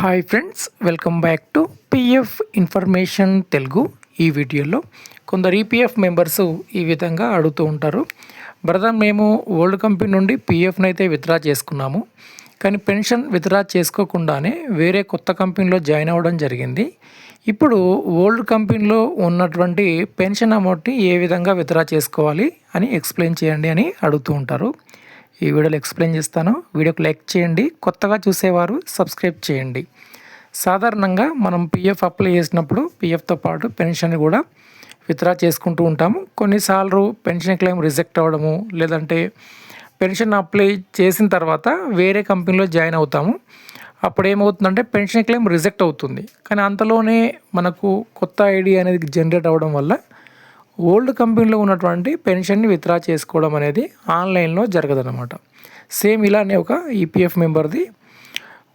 Hi friends welcome back to P F information Telugu ఈ వీడియోలో కొందరు ఈపీఎఫ్ మెంబర్స్ ఈ విధంగా అడుగుతూ ఉంటారు. బ్రదర్ మేము ఓల్డ్ కంపెనీ నుండి పిఎఫ్ని అయితే విత్డ్రా చేసుకున్నాము. కానీ పెన్షన్ విత్డ్రా చేసుకోకుండానే వేరే కొత్త కంపెనీలో జాయిన్ అవ్వడం జరిగింది. ఇప్పుడు ఓల్డ్ కంపెనీలో ఉన్నటువంటి పెన్షన్ అమౌంట్ని ఏ విధంగా విత్డ్రా చేసుకోవాలి అని ఎక్స్ప్లెయిన్ చేయండి అని అడుగుతూ ఉంటారు. ఈ వీడియోలో ఎక్స్ప్లెయిన్ చేస్తాను. వీడియోకి లైక్ చేయండి. కొత్తగా చూసేవారు సబ్స్క్రైబ్ చేయండి. సాధారణంగా మనం పిఎఫ్ అప్లై చేసినప్పుడు పిఎఫ్తో పాటు పెన్షన్ కూడా విత్డ్రా చేసుకుంటూ ఉంటాము. కొన్నిసార్లు పెన్షన్ క్లెయిమ్ రిజెక్ట్ అవ్వడము లేదంటే పెన్షన్ అప్లై చేసిన తర్వాత వేరే కంపెనీలో జాయిన్ అవుతాము. అప్పుడు ఏమవుతుందంటే పెన్షన్ క్లెయిమ్ రిజెక్ట్ అవుతుంది. కానీ అంతలోనే మనకు కొత్త ఐడి అనేది జనరేట్ అవ్వడం వల్ల ఓల్డ్ కంపెనీలో ఉన్నటువంటి పెన్షన్ని విత్డ్రా చేసుకోవడం అనేది ఆన్లైన్లో జరగదన్నమాట. సేమ్ ఇలానే ఒక ఈపీఎఫ్ మెంబర్ది.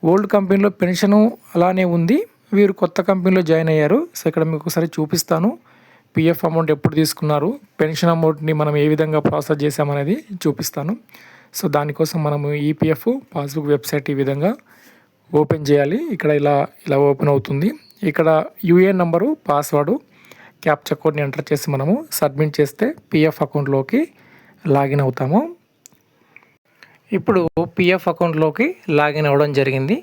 ఓల్డ్ కంపెనీలో పెన్షను అలానే ఉంది. వీరు కొత్త కంపెనీలో జాయిన్ అయ్యారు. సో ఇక్కడ మీకు ఒకసారి చూపిస్తాను. పిఎఫ్ అమౌంట్ ఎప్పుడు తీసుకున్నారు? పెన్షన్ అమౌంట్ని మనం ఏ విధంగా ప్రాసెస్ చేసామనేది చూపిస్తాను. సో దానికోసం మనము ఈపీఎఫ్ పాస్బుక్ వెబ్సైట్ ఈ విధంగా ఓపెన్ చేయాలి. ఇక్కడ ఇలా ఇలా ఓపెన్ అవుతుంది. ఇక్కడ U A N number password capture కోడ్ని ఎంటర్ చేసి మనము సబ్మిట్ చేస్తే పిఎఫ్ అకౌంట్లోకి లాగిన్ అవుతాము. ఇప్పుడు పిఎఫ్ అకౌంట్లోకి లాగిన్ అవ్వడం జరిగింది.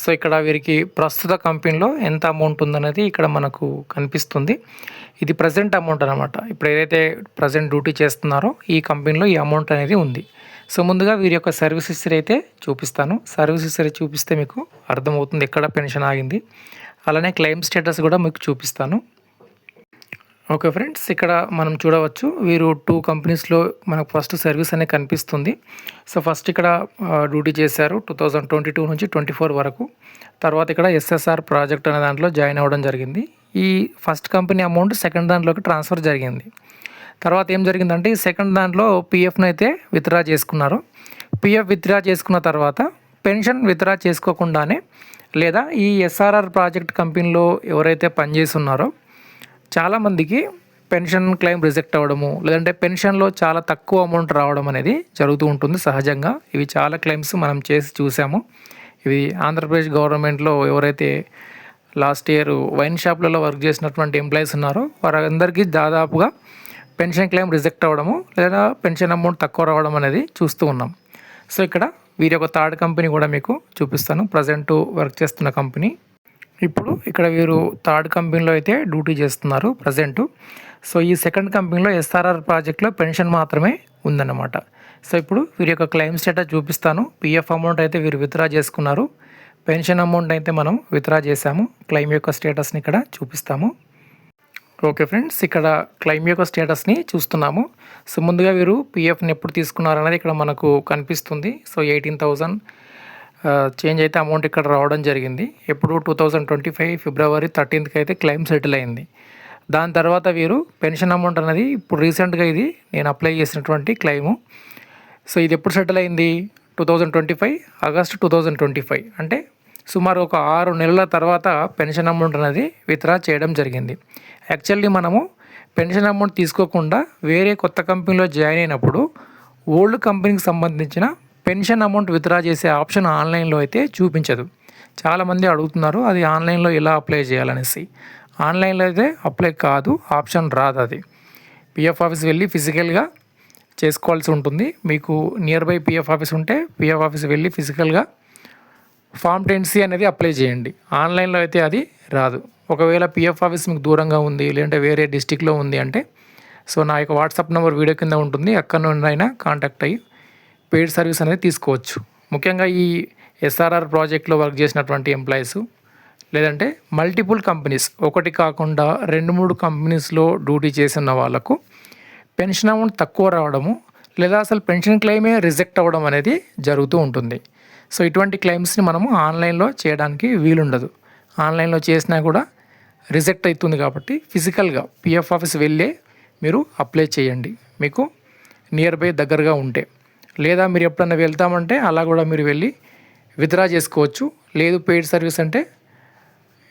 సో ఇక్కడ వీరికి ప్రస్తుత కంపెనీలో ఎంత అమౌంట్ ఉందనేది ఇక్కడ మనకు కనిపిస్తుంది. ఇది ప్రజెంట్ అమౌంట్ అనమాట ఇప్పుడు ఏదైతే ప్రజెంట్ డ్యూటీ చేస్తున్నారో ఈ కంపెనీలో ఈ అమౌంట్ అనేది ఉంది. సో ముందుగా వీరి యొక్క సర్వీస్ హిస్టరీ అయితే చూపిస్తాను. సర్వీస్ హిస్టరీ చూపిస్తే మీకు అర్థమవుతుంది ఎక్కడ పెన్షన్ ఆగింది. అలానే క్లెయిమ్ స్టేటస్ కూడా మీకు చూపిస్తాను. ఓకే ఫ్రెండ్స్ ఇక్కడ మనం చూడవచ్చు వీరు టూ కంపెనీస్లో మనకు ఫస్ట్ సర్వీస్ అనేది కనిపిస్తుంది. సో ఫస్ట్ ఇక్కడ డ్యూటీ చేశారు టూ థౌజండ్ ట్వంటీ టూ నుంచి ట్వంటీ ఫోర్ వరకు. తర్వాత ఇక్కడ ఎస్ఎస్ఆర్ ప్రాజెక్ట్ అనే దాంట్లో జాయిన్ అవ్వడం జరిగింది. ఈ ఫస్ట్ కంపెనీ అమౌంట్ సెకండ్ దాంట్లోకి ట్రాన్స్ఫర్ జరిగింది. తర్వాత ఏం జరిగిందంటే ఈ సెకండ్ దాంట్లో పిఎఫ్ను అయితే విత్డ్రా చేసుకున్నారు. పిఎఫ్ విత్డ్రా చేసుకున్న తర్వాత పెన్షన్ విత్డ్రా చేసుకోకుండానే లేదా ఈ ఎస్ఆర్ఆర్ ప్రాజెక్ట్ కంపెనీలో ఎవరైతే పనిచేస్తున్నారో చాలామందికి పెన్షన్ క్లెయిమ్ రిజెక్ట్ అవ్వడము లేదంటే పెన్షన్లో చాలా తక్కువ అమౌంట్ రావడం అనేది జరుగుతూ ఉంటుంది సహజంగా. ఇవి చాలా క్లెయిమ్స్ మనం చేసి చూసాము. ఇవి ఆంధ్రప్రదేశ్ గవర్నమెంట్లో ఎవరైతే లాస్ట్ ఇయర్ వైన్ షాప్లలో వర్క్ చేసినటువంటి ఎంప్లాయీస్ ఉన్నారో వారందరికీ దాదాపుగా పెన్షన్ క్లెయిమ్ రిజెక్ట్ అవ్వడము లేదా పెన్షన్ అమౌంట్ తక్కువ రావడం అనేది చూస్తూ ఉన్నాం. సో ఇక్కడ వీరి యొక్క థర్డ్ కంపెనీ కూడా మీకు చూపిస్తాను. ప్రజెంట్ వర్క్ చేస్తున్న కంపెనీ ఇప్పుడు ఇక్కడ వీరు థర్డ్ కంపెనీలో అయితే డ్యూటీ చేస్తున్నారు ప్రజెంట్ సో ఈ సెకండ్ కంపెనీలో ఎస్ఆర్ఆర్ ప్రాజెక్ట్లో పెన్షన్ మాత్రమే ఉందన్నమాట. సో ఇప్పుడు వీరి యొక్క క్లెయిమ్ స్టేటస్ చూపిస్తాను. పిఎఫ్ అమౌంట్ అయితే వీరు విత్డ్రా చేసుకున్నారు. పెన్షన్ అమౌంట్ అయితే మనం విత్డ్రా చేశాము. క్లెయిమ్ యొక్క స్టేటస్ని ఇక్కడ చూపిస్తాము. ఓకే ఫ్రెండ్స్ ఇక్కడ క్లెయిమ్ యొక్క స్టేటస్ని చూస్తున్నాము. సో ముందుగా వీరు పిఎఫ్ని ఎప్పుడు తీసుకున్నారు అనేది ఇక్కడ మనకు కనిపిస్తుంది. సో ఎయిటీన్ థౌజండ్ చేంజ్ అయితే అమౌంట్ ఇక్కడ రావడం జరిగింది. ఎప్పుడు two thousand twenty five February థర్టీన్త్కి అయితే క్లెయిమ్ సెటిల్ అయింది. దాని తర్వాత వీరు పెన్షన్ అమౌంట్ అనేది ఇప్పుడు రీసెంట్గా ఇది నేను అప్లై చేసినటువంటి క్లెయిము సో ఇది ఎప్పుడు సెటిల్ అయింది? Two thousand twenty five August two thousand twenty five అంటే సుమారు ఒక ఆరు నెలల తర్వాత పెన్షన్ అమౌంట్ అనేది విత్డ్రా చేయడం జరిగింది. యాక్చువల్లీ మనము పెన్షన్ అమౌంట్ తీసుకోకుండా వేరే కొత్త కంపెనీలో జాయిన్ అయినప్పుడు ఓల్డ్ కంపెనీకి సంబంధించిన పెన్షన్ అమౌంట్ విత్డ్రా చేసే ఆప్షన్ ఆన్లైన్లో అయితే చూపించదు. చాలామంది అడుగుతున్నారు అది ఆన్లైన్లో ఎలా అప్లై చేయాలనేసి. ఆన్లైన్లో అయితే అప్లై కాదు ఆప్షన్ రాదు అది. పిఎఫ్ ఆఫీస్ వెళ్ళి ఫిజికల్గా చేసుకోవాల్సి ఉంటుంది. మీకు నియర్ బై పిఎఫ్ ఆఫీస్ ఉంటే పిఎఫ్ ఆఫీస్ వెళ్ళి ఫిజికల్గా ఫామ్ టెన్సీ అనేది అప్లై చేయండి. ఆన్లైన్లో అయితే అది రాదు. ఒకవేళ పిఎఫ్ ఆఫీస్ మీకు దూరంగా ఉంది లేదంటే వేరే డిస్టిక్లో ఉంది అంటే సో నా యొక్క వాట్సాప్ నెంబర్ వీడియో కింద ఉంటుంది అక్కడ నుండి అయినా కాంటాక్ట్ అయ్యి పెయిడ్ సర్వీస్ అనేది తీసుకోవచ్చు. ముఖ్యంగా ఈ ఎస్ఆర్ఆర్ ప్రాజెక్ట్లో వర్క్ చేసినటువంటి ఎంప్లాయీస్ లేదంటే మల్టిపుల్ కంపెనీస్ ఒకటి కాకుండా రెండు మూడు కంపెనీస్లో డ్యూటీ చేసిన వాళ్ళకు పెన్షన్ అమౌంట్ తక్కువ రావడము లేదా అసలు పెన్షన్ క్లెయిమే రిజెక్ట్ అవ్వడం అనేది జరుగుతూ ఉంటుంది. సో ఇటువంటి క్లెయిమ్స్ని మనము ఆన్లైన్లో చేయడానికి వీలుండదు. ఆన్లైన్లో చేసినా కూడా రిజెక్ట్ అవుతుంది కాబట్టి ఫిజికల్గా పిఎఫ్ ఆఫీస్ వెళ్ళే మీరు అప్లై చేయండి. మీకు నియర్ బై దగ్గరగా ఉంటే. లేదా మీరు ఎప్పుడన్నా వెళ్తామంటే అలా కూడా మీరు వెళ్ళి విత్డ్రా చేసుకోవచ్చు. లేదు పెయిడ్ సర్వీస్ అంటే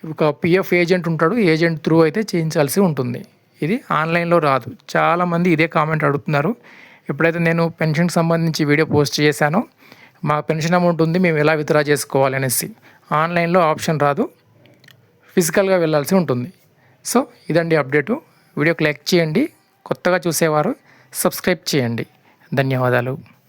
ఒక పిఎఫ్ ఏజెంట్ ఉంటాడు ఏజెంట్ త్రూ అయితే చేయించాల్సి ఉంటుంది. ఇది ఆన్లైన్లో రాదు. చాలామంది ఇదే కామెంట్ అడుగుతున్నారు. ఎప్పుడైతే నేను పెన్షన్కి సంబంధించి వీడియో పోస్ట్ చేశానో మా పెన్షన్ అమౌంట్ ఉంది మేము ఎలా విత్డ్రా చేసుకోవాలి అనేసి. ఆన్లైన్లో ఆప్షన్ రాదు. ఫిజికల్గా వెళ్ళాల్సి ఉంటుంది. సో ఇదండి అప్డేటు. వీడియోకి లైక్ చేయండి. కొత్తగా చూసేవారు సబ్స్క్రైబ్ చేయండి. ధన్యవాదాలు.